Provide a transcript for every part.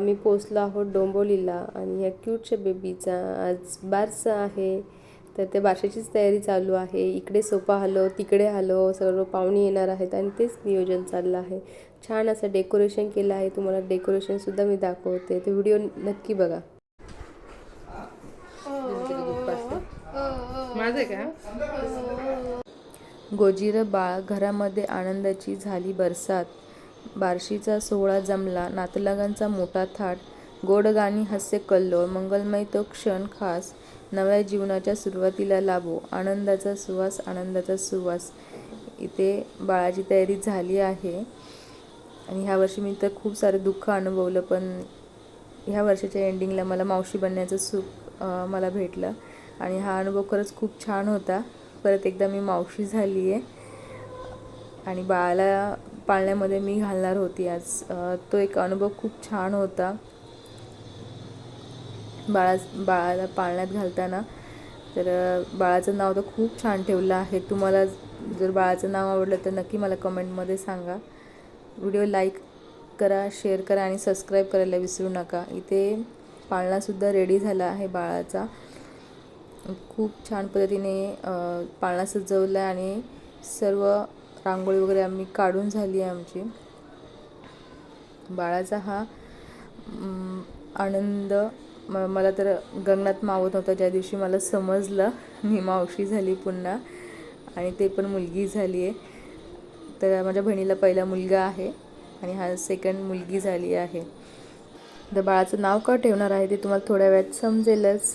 आम्ही पोचलो आहोत डोंबोलीला आणि या क्यूटच्या बेबीचा आज बारसा आहे. तर ते बारशाचीच तयारी चालू आहे. इकडे सोफा हलव तिकडे हलव सर्व पाहुणे येणार आहेत आणि तेच नियोजन चाललं आहे. छान असं डेकोरेशन केलं आहे. तुम्हाला डेकोरेशनसुद्धा मी दाखवते. ते व्हिडिओ नक्की बघा. माझं का? गोजीर बाळ घरामध्ये आनंदाची झाली बरसात. बार्शीचा सोहळा जमला. नातलगांचा मोठा थाट गोड गाणी हास्य कल्लोळ मंगलमय तो क्षण खास नव्या जीवनाच्या सुरुवातीला लाभो. आनंदाचा सुवास आनंदाचा सुवास. इथे बाळाची तयारी झाली आहे. आणि ह्या वर्षी मी तर खूप सारं दुःख अनुभवलं पण ह्या वर्षाच्या एंडिंगला मला मावशी बनण्याचं सुख मला भेटलं. आणि हा अनुभव खरंच खूप छान होता. परत एकदा मी मावशी झाली आहे आणि बाळाला पाळण्यामध्ये मी घालणार होती आज. तो एक अनुभव खूप छान होता. बाळा बाळाला पाळण्यात घालताना. तर बाळाचं नाव तर खूप छान ठेवलं आहे. तुम्हाला जर बाळाचं नाव आवडलं तर नक्की मला कमेंटमध्ये सांगा. व्हिडिओ लाईक करा शेअर करा आणि सबस्क्राईब करायला विसरू नका. इथे पाळणासुद्धा रेडी झाला आहे बाळाचा. खूप छान पद्धतीने पाळणा सजवला आहे आणि सर्व रांगोळी वगैरे आम्ही काढून झाली आहे आमची. बाळाचा हा आनंद म मला तर गगनात मावत नव्हता ज्या दिवशी मला समजलं. मी मावशी झाली पुन्हा आणि ते पण मुलगी झाली आहे. तर माझ्या बहिणीला पहिला मुलगा आहे आणि हा सेकंड मुलगी झाली आहे. तर बाळाचं नाव का ठेवणार आहे ते तुम्हाला थोड्या वेळात समजेलच.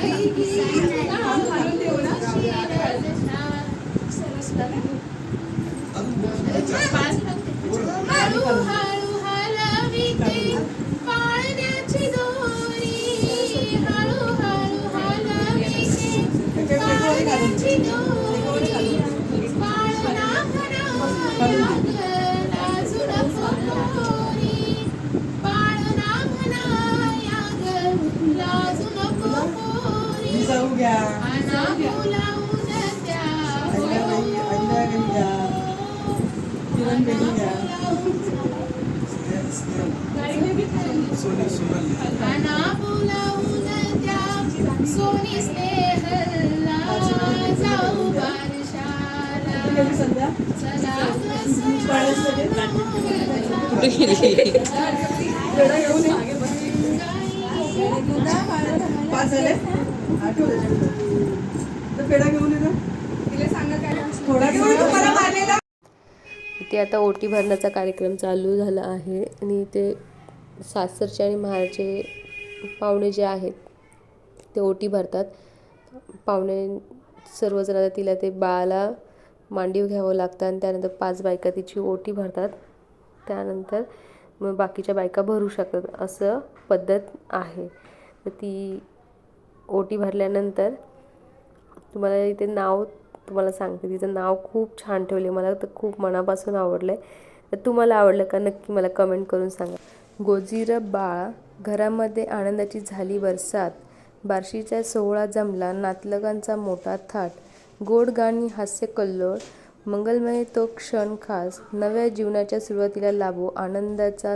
मी जाऊ घ्या किरण बेटी घ्या आना सोनी स्नेहला जाऊ बारशाला कधी संध्या पाच झाले? पेढा घेऊन थोडा इथे आता ओटी भरण्याचा कार्यक्रम चालू झाला आहे आणि इथे सासरचे आणि माहेरचे पाहुणे जे आहेत ते ओटी भरतात. पाहुणे सर्वजण आता तिला ते बाळाला मांडीव घ्यावं लागतं आणि त्यानंतर पाच बायका तिची ओटी भरतात. त्यानंतर मग बाकीच्या बायका भरू शकतात असं पद्धत आहे. तर ती ओटी भरल्यानंतर तुम्हाला इथे नाव तुम्हाला सांगते. तिचं नाव खूप छान ठेवले मला तर खूप मनापासून आवडलं आहे तर तुम्हाला आवडलं का नक्की मला कमेंट करून सांगा. गोजीर बाळ घरामध्ये आनंदाची झाली बरसात. बार्शीचा सोहळा जमला. नातलगांचा मोठा थाट. गोड गाणी हास्य कल्लोळ. मंगलमय तो क्षण खास. नव्या जीवनाच्या सुरुवातीला लाभो. आनंदाचा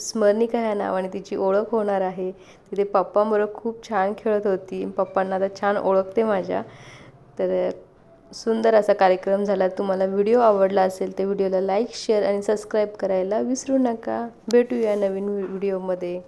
स्मरणिका ह्या नावाने तिची ओळख होणार आहे. तिथे पप्पांबरोबर खूप छान खेळत होती. पप्पांना आता छान ओळखते माझ्या. तर सुंदर असा कार्यक्रम झाला. तुम्हाला व्हिडिओ आवडला असेल तर व्हिडिओला लाईक शेअर आणि सबस्क्राईब करायला विसरू नका. भेटूया नवीन व्हिडिओमध्ये.